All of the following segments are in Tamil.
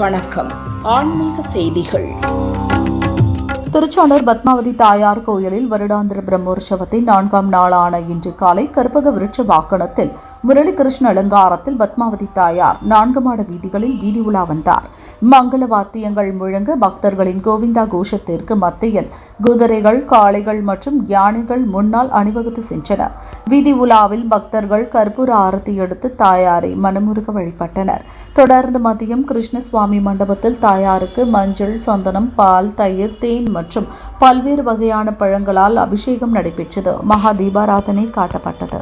வணக்கம். ஆன்மீக செய்திகள். திருச்சானூர் பத்மாவதி தாயார் கோயிலில் வருடாந்திர பிரம்மோற்சவத்தை நான்காம் நாளான இன்று காலை கற்பக விருட்ச வாகனத்தில் முரளி கிருஷ்ண அலங்காரத்தில் பத்மாவதி தாயார் நான்கு மாட வீதிகளில் வீதி உலா வந்தார். மங்கள வாத்தியங்கள் முழங்க பக்தர்களின் கோவிந்தா கோஷத்திற்கு மத்தியில் குதிரைகள் காளைகள் மற்றும் யானைகள் முன்னால் அணிவகுத்து சென்றன. வீதி உலாவில் பக்தர்கள் கற்பூர ஆரத்தி எடுத்து தாயாரை மனமுருக வழிபட்டனர். தொடர்ந்து மதியம் கிருஷ்ணசுவாமி மண்டபத்தில் தாயாருக்கு மஞ்சள் சந்தனம் பால் தயிர் தேன் மற்றும் பல்வேறு வகையான பழங்களால் அபிஷேகம் நடைபெற்றது. மகா தீபாராதனை காட்டப்பட்டது.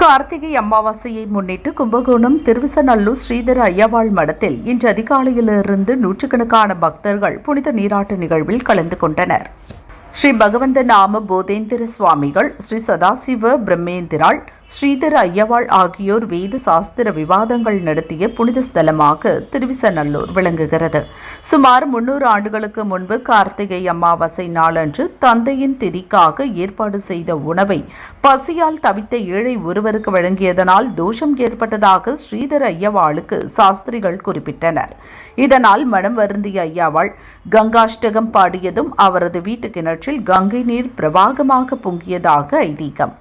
கார்த்திகை அமாவாசையை முன்னிட்டு கும்பகோணம் திருவிசநல்லூர் ஸ்ரீதர ஐயவாள் மடத்தில் இன்று அதிகாலையிலிருந்து நூற்றுக்கணக்கான பக்தர்கள் புனித நீராட்டு நிகழ்வில் கலந்து கொண்டனர். ஸ்ரீ பகவந்த நாம போதேந்திர சுவாமிகள் ஸ்ரீ சதாசிவ பிரம்மேந்திராள் ஸ்ரீதர ஐயவாள் ஆகியோர் வேத சாஸ்திர விவாதங்கள் நடத்திய புனித ஸ்தலமாக திருவிசநல்லூர் விளங்குகிறது. சுமார் முன்னூறு ஆண்டுகளுக்கு முன்பு கார்த்திகை அமாவாசை நாளன்று தந்தையின் திதிக்காக ஏற்பாடு செய்த உணவை பசியால் தவித்த ஏழை ஒருவருக்கு வழங்கியதனால் தோஷம் ஏற்பட்டதாக ஸ்ரீதர ஐயவாளுக்கு சாஸ்திரிகள் குறிப்பிட்டனர். இதனால் மனம் வருந்திய ஐயாவாள் கங்காஷ்டகம் பாடியதும் அவரது வீட்டு கிணற்றில் கங்கை நீர் பிரவாகமாக பொங்கியதாக ஐதீகம்.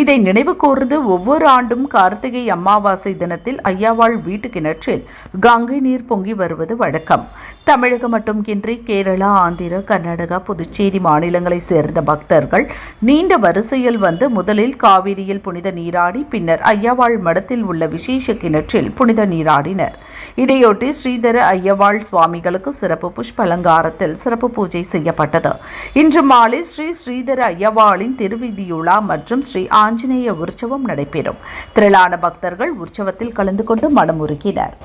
இதை நினைவு கூர்ந்து ஒவ்வொரு ஆண்டும் கார்த்திகை அமாவாசை தினத்தில் ஐயாவாள் வீட்டு கிணற்றில் கங்கை நீர் பொங்கி வருவது வழக்கம். தமிழகம் மட்டுமின்றி கேரளா ஆந்திர கர்நாடகா புதுச்சேரி மாநிலங்களைச் சேர்ந்த பக்தர்கள் நீண்ட வரிசையில் வந்து முதலில் காவிரியில் புனித நீராடி பின்னர் ஐயாவாள் மடத்தில் உள்ள விசேஷ கிணற்றில் புனித நீராடினர். இதையொட்டி ஸ்ரீதர ஐயவாள் சுவாமிகளுக்கு சிறப்பு புஷ்பலங்காரத்தில் சிறப்பு பூஜை செய்யப்பட்டது. இன்று மாலை ஸ்ரீ ஸ்ரீதர ஐயவாளின் திருவிதியுலா மற்றும் ஸ்ரீ ஆஞ்சநேய உற்சவம் நடைபெறும். திரளான பக்தர்கள் உற்சவத்தில் கலந்து கொண்டு மனமுருகினர்.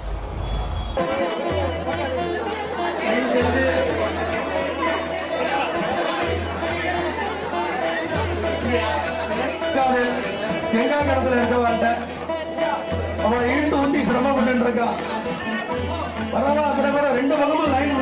எங்கா கடத்துல இருக்க வார்த்தை அவன் ஈண்டு சிரமப்பட்டு இருக்கா பரவாயில்ல ரெண்டு பக்கமும் லைன்